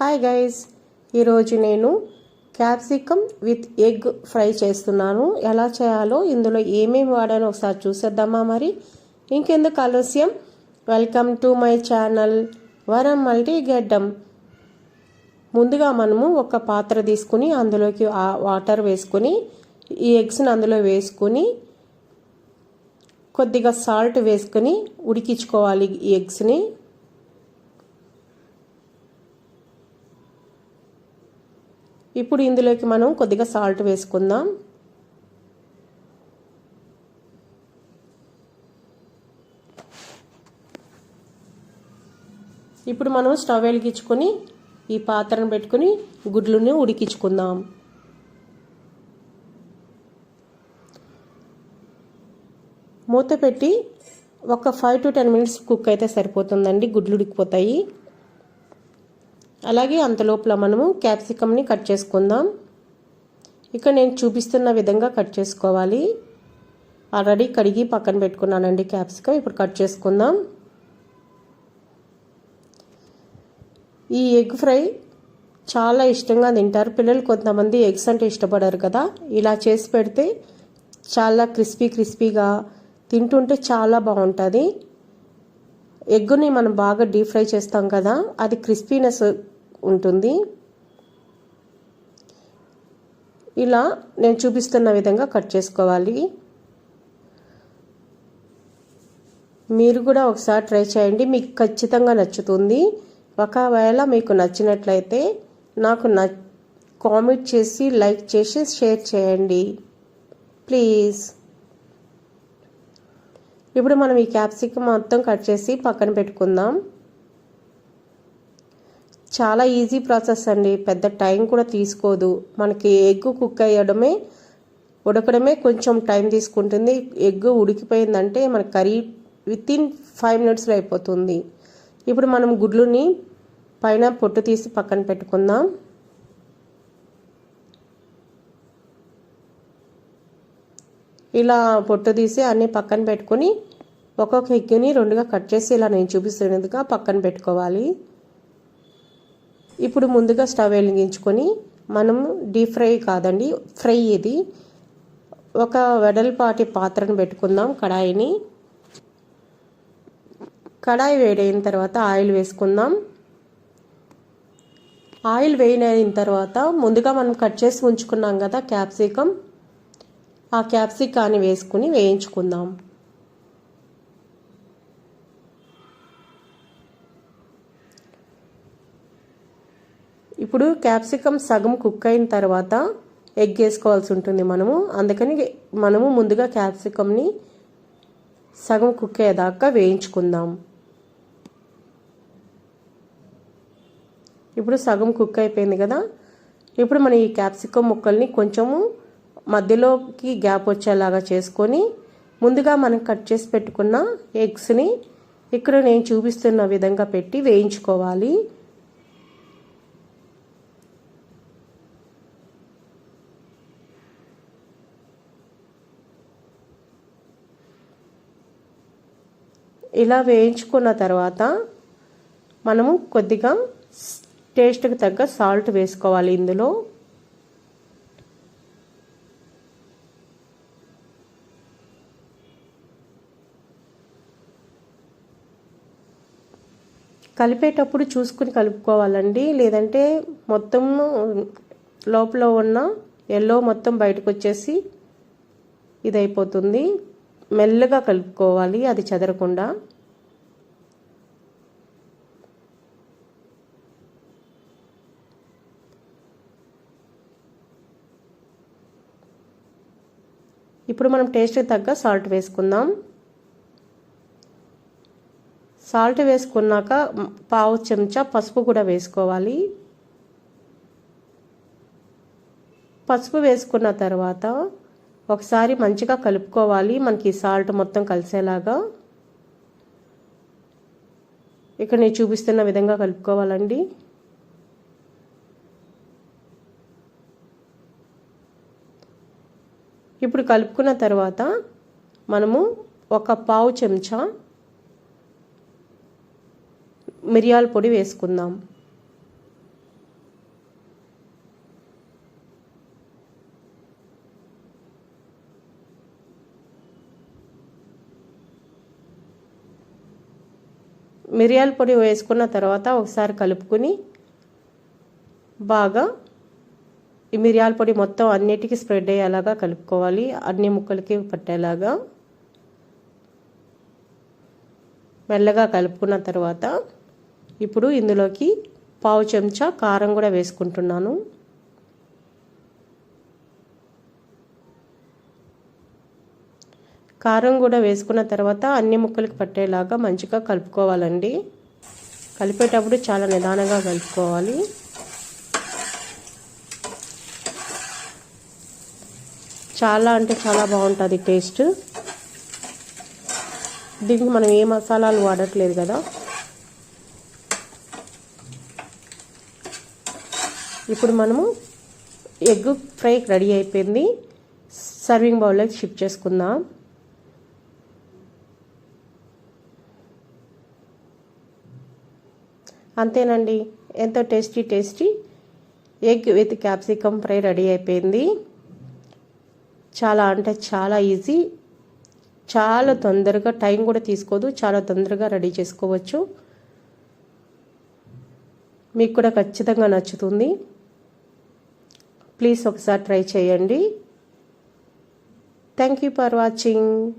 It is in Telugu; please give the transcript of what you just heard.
హాయ్ గైస్ ఈరోజు నేను క్యాప్సికమ్ విత్ ఎగ్ ఫ్రై చేస్తున్నాను. ఎలా చేయాలో ఇందులో ఏమేమి వాడానో ఒకసారి చూసేద్దామా మరి? ఇంకెందుకు ఆలస్యం? వెల్కమ్ టు మై ఛానల్ వరం మల్టీ గడ్డం. ముందుగా మనము ఒక పాత్ర తీసుకుని అందులోకి ఆ వాటర్ వేసుకుని ఈ ఎగ్స్ని అందులో వేసుకుని కొద్దిగా సాల్ట్ వేసుకుని ఉడికించుకోవాలి ఈ ఎగ్స్ని ఇప్పుడు ఇందులోకి మనం కొద్దిగా సాల్ట్ వేసుకుందాం. ఇప్పుడు మనం స్టవ్ వెలిగించుకొని ఈ పాత్రను పెట్టుకుని గుడ్లను ఉడికించుకుందాం. మూత పెట్టి ఒక five to ten minutes cook అయితే సరిపోతుందండి. గుడ్లు ఉడికిపోతాయి. అలాగే అంతలోపల మనము క్యాప్సికమ్ని కట్ చేసుకుందాం. ఇక్కడ నేను చూపిస్తున్న విధంగా కట్ చేసుకోవాలి. ఆల్రెడీ కడిగి పక్కన పెట్టుకున్నానండి క్యాప్సికమ్ ఇప్పుడు కట్ చేసుకుందాం. ఈ ఎగ్ ఫ్రై చాలా ఇష్టంగా తింటారు. పిల్లలు కొంతమంది ఎగ్స్ అంటే ఇష్టపడరు కదా. ఇలా చేసి పెడితే చాలా క్రిస్పీ క్రిస్పీగా తింటుంటే చాలా బాగుంటుంది. ఎగ్గుని మనం బాగా డీప్ ఫ్రై చేస్తాం కదా. అది క్రిస్పీనెస్ ఉంటుంది. ఇలా నేను చూపిస్తున్న విధంగా కట్ చేసుకోవాలి. మీరు కూడా ఒకసారి ట్రై చేయండి. మీకు ఖచ్చితంగా నచ్చుతుంది. ఒకవేళ మీకు నచ్చినట్లయితే నాకు న కామెంట్ చేసి లైక్ చేసి షేర్ చేయండి. ప్లీజ్. ఇప్పుడు మనం ఈ క్యాప్సికమ్ మొత్తం కట్ చేసి పక్కన పెట్టుకుందాం. చాలా ఈజీ ప్రాసెస్ అండి. పెద్ద టైం కూడా తీసుకోదు. మనకి ఎగ్ కుక్ అయ్యడమే ఉడకడమే కొంచెం టైం తీసుకుంటుంది. ఎగ్ ఉడికిపోయిందంటే మన కర్రీ వితిన్ ఫైవ్ మినిట్స్లో అయిపోతుంది. ఇప్పుడు మనం గుడ్లుని పైన పొట్టు తీసి పక్కన పెట్టుకుందాం. ఇలా పొట్టు తీసి అన్నీ పక్కన పెట్టుకొని ఒక్కొక్క ఎగ్గుని రెండుగా కట్ చేసి ఇలా నేను చూపిస్తున్నదిగా పక్కన పెట్టుకోవాలి. ఇప్పుడు ముందుగా స్టవ్ వెలిగించుకొని మనం డీప్ ఫ్రై కాదండి ఫ్రై ఇది. ఒక వెడల్పాటి పాత్రను పెట్టుకుందాం కడాయిని. కడాయి వేడైన తర్వాత ఆయిల్ వేసుకుందాం. ఆయిల్ వేయనైన తర్వాత ముందుగా మనం కట్ చేసి ఉంచుకున్నాం కదా క్యాప్సికమ్. ఆ క్యాప్సికాన్ని వేసుకుని వేయించుకుందాం. ఇప్పుడు క్యాప్సికమ్ సగం కుక్ అయిన తర్వాత ఎగ్ వేసుకోవాల్సి ఉంటుంది మనము. అందుకని మనము ముందుగా క్యాప్సికమ్ని సగం కుక్ అయ్యేదాకా వేయించుకుందాం. ఇప్పుడు సగం కుక్ అయిపోయింది కదా. ఇప్పుడు మనం ఈ క్యాప్సికమ్ ముక్కల్ని కొంచెము మధ్యలోకి గ్యాప్ వచ్చేలాగా చేసుకొని ముందుగా మనం కట్ చేసి పెట్టుకున్న ఎగ్స్ని ఇక్కడ నేను చూపిస్తున్న విధంగా పెట్టి వేయించుకోవాలి. ఇలా వేయించుకున్న తర్వాత మనము కొద్దిగా టేస్ట్కి తగ్గ సాల్ట్ వేసుకోవాలి ఇందులో. కలిపేటప్పుడు చూసుకుని కలుపుకోవాలండి. లేదంటే మొత్తం లోపల ఉన్న ఎల్లో మొత్తం బయటకు వచ్చేసి ఇదైపోతుంది. మెల్లగా కలుపుకోవాలి అది చెదరకుండా. ఇప్పుడు మనం టేస్ట్కి తగ్గ సాల్ట్ వేసుకుందాం. సాల్ట్ వేసుకున్నాక పావు చెంచా పసుపు కూడా వేసుకోవాలి. పసుపు వేసుకున్న తర్వాత ఒకసారి మంచిగా కలుపుకోవాలి. మనకి సాల్ట్ మొత్తం కలిసేలాగా. ఇక్కడ నేను చూపిస్తున్న విధంగా కలుపుకోవాలండి. ఇప్పుడు కలుపుకున్న తర్వాత మనము ఒక పావు చెంచా మిరియాల పొడి వేసుకుందాం. మిరియాల పొడి వేసుకున్న తర్వాత ఒకసారి కలుపుకుని బాగా ఈ మిరియాల పొడి మొత్తం అన్నిటికీ స్ప్రెడ్ అయ్యేలాగా కలుపుకోవాలి. అన్ని ముక్కలకి పట్టేలాగా మెల్లగా కలుపుకున్న తర్వాత ఇప్పుడు ఇందులోకి పావు చెంచా కారం కూడా వేసుకుంటున్నాను. కారం కూడా వేసుకున్న తర్వాత అన్ని ముక్కలకి పట్టేలాగా మంచిగా కలుపుకోవాలండి. కలిపేటప్పుడు చాలా నిదానంగా కలుపుకోవాలి. చాలా అంటే చాలా బాగుంటుంది టేస్ట్. దీనికి మనం ఏ మసాలాలు వాడట్లేదు కదా. ఇప్పుడు మనము ఎగ్ ఫ్రై రెడీ అయిపోయింది. సర్వింగ్ బౌల్లోకి షిఫ్ట్ చేసుకుందాం. అంతేనండి. ఎంతో tasty tasty. Egg with capsicum fry ready అయిపోయింది. చాలా అంటే చాలా ఈజీ. చాలా తొందరగా టైం కూడా తీసుకోదు. చాలా తొందరగా రెడీ చేసుకోవచ్చు. మీకు కూడా ఖచ్చితంగా నచ్చుతుంది. ప్లీజ్ ఒకసారి ట్రై చేయండి. Thank you for watching.